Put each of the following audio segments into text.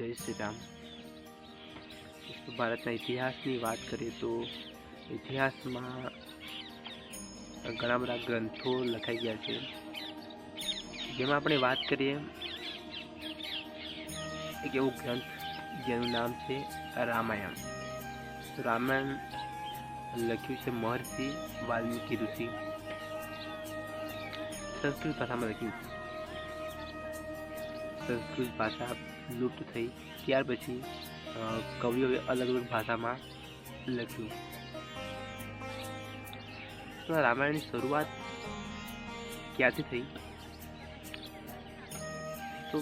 જય શ્રી રામ. ભારતના ઇતિહાસની વાત કરીએ તો ઇતિહાસમાં ઘણા બધા ગ્રંથો લખાઈ ગયા છે. જેમાં આપણે વાત કરીએ, એક એવું ગ્રંથ જેનું નામ છે રામાયણ. તો રામાયણ લખ્યું છે મહર્ષિ વાલ્મીકી ઋષિ. સંસ્કૃત ભાષામાં લખ્યું છે. સંસ્કૃત ભાષા લુપ્ત થઈ ત્યાર પછી કવિઓએ અલગ અલગ ભાષામાં લખ્યું. તો રામાયણની શરૂઆત ક્યાંથી થઈ? તો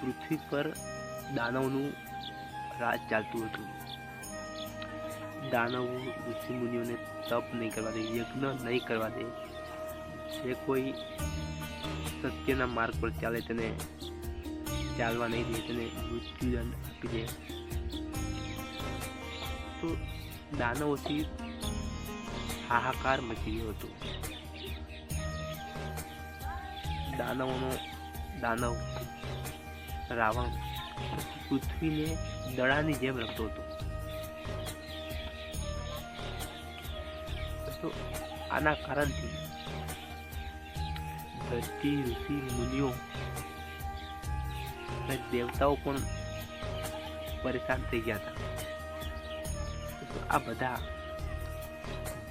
પૃથ્વી પર દાનવનું રાજ ચાલતું હતું. દાનવો, ઋષિમુનિઓને તપ નહીં કરવા દે યજ્ઞ નહીં કરવા દે જે કોઈ સત્યના માર્ગ પર ચાલે તેને ચાલવા નહીં દે, તેને મૃત્યુદંડ આપી દે. તો દાનવોથી હાહાકાર મચી ગયો હતો. દાનવોનો દાનવ રાવણ પૃથ્વીને દડાની જેમ રમતો હતો. તો આના કારણથી ધરતી ઋષિ મુનિઓ અને દેવતાઓ પણ પરેશાન થઈ ગયા હતા આ બધા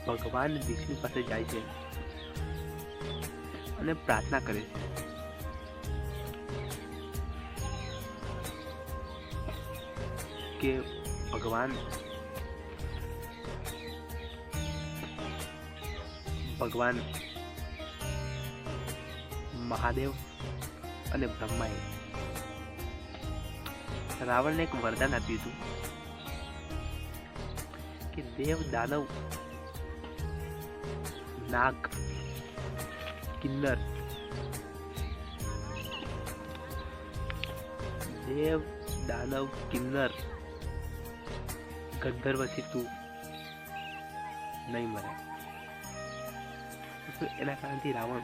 ભગવાન વિષ્ણુ પાસે જાય છે અને પ્રાર્થના કરે છે કે ભગવાન ભગવાન મહાદેવ અને બ્રહ્માએ રાવણને એક વરદાન આપ્યું હતું. કે દેવ દાનવ, નાગ, કિન્નર. દેવ દાનવ, કિન્નર. ગંધર્વથી તું નહીં મરે. એના કારણથી રાવણ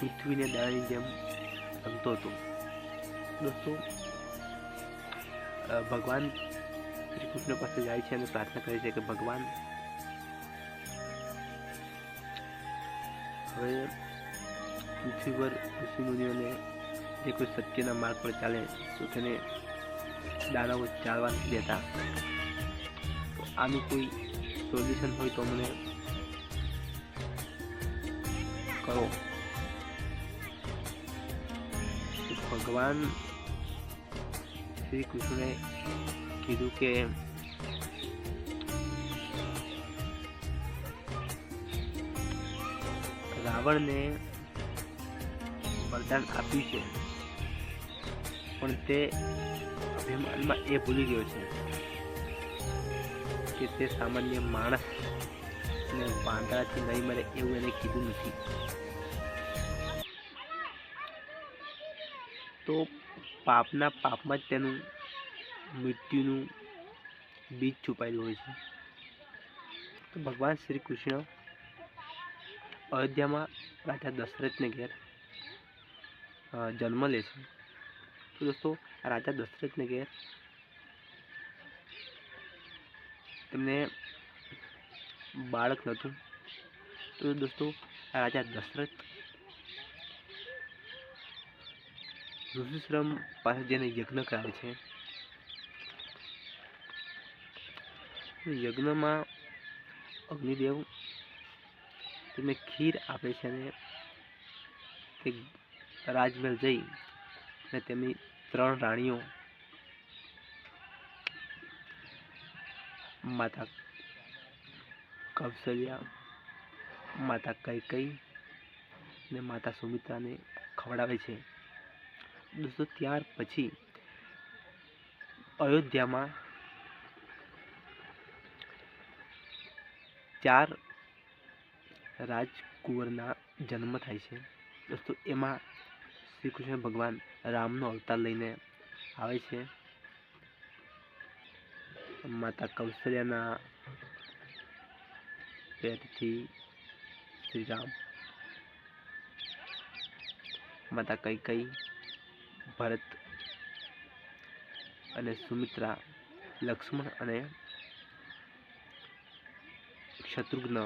પૃથ્વીને દાળની જેમ રમતો હતો. દોસ્તો ભગવાન શ્રી કૃષ્ણ પાસે જાય છે અને પ્રાર્થના કરે છે કે ભગવાન, હવે પૃથ્વી પર ઋષિમુનિઓને જે કોઈ સત્યના માર્ગ પર ચાલે, તો તેને દાનવો ચાલવા નથી દેતા. આનું કોઈ સોલ્યુશન હોય તો મને કરો ભગવાન શ્રી કૃષ્ણે કીધું કે રાવણને વરદાન આપ્યું છે પણ તે અભિમાનમાં એ ભૂલી ગયો છે કે તે સામાન્ય માણસ અને વાંદરાથી નહીં મરે એવું એને કીધું નથી તો પાપના પાપમાં જ તેનું મૃત્યુનું બીજ છુપાયેલું હોય છે. તો ભગવાન શ્રી કૃષ્ણ અયોધ્યામાં રાજા દશરથને ઘેર જન્મ લે છે. તો દોસ્તો રાજા દશરથને ઘેર તેમને બાળક નહોતું. તો દોસ્તો રાજા દશરથ ઋષિશ્રમ પાસે જેને યજ્ઞ કરાવે છે. યજ્ઞમાં અગ્નિદેવ તેમને ખીર આપે છે અને તે રાજમહેલ જઈ અને તેમની ત્રણ રાણીઓ માતા કૌશલ્યા, માતા કૈકઈ અને માતા સુમિત્રાને ખવડાવે છે. દોસ્તો ત્યાર પછી અયોધ્યામાં ચાર રાજકુંવરના જન્મ થાય છે. દોસ્તો, એમાં શ્રી કૃષ્ણ ભગવાન રામનો અવતાર લઈને આવે છે. માતા કૌશલ્યાના પેટથી શ્રી રામ માતા કૈકઈ ભરત અને સુમિત્રા, લક્ષ્મણ અને શત્રુઘ્ન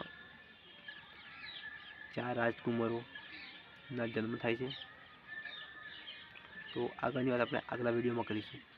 ચાર રાજકુમારોના જન્મ થાય છે. તો આગળની વાત આપણે આગલા વિડીયોમાં કરીશું.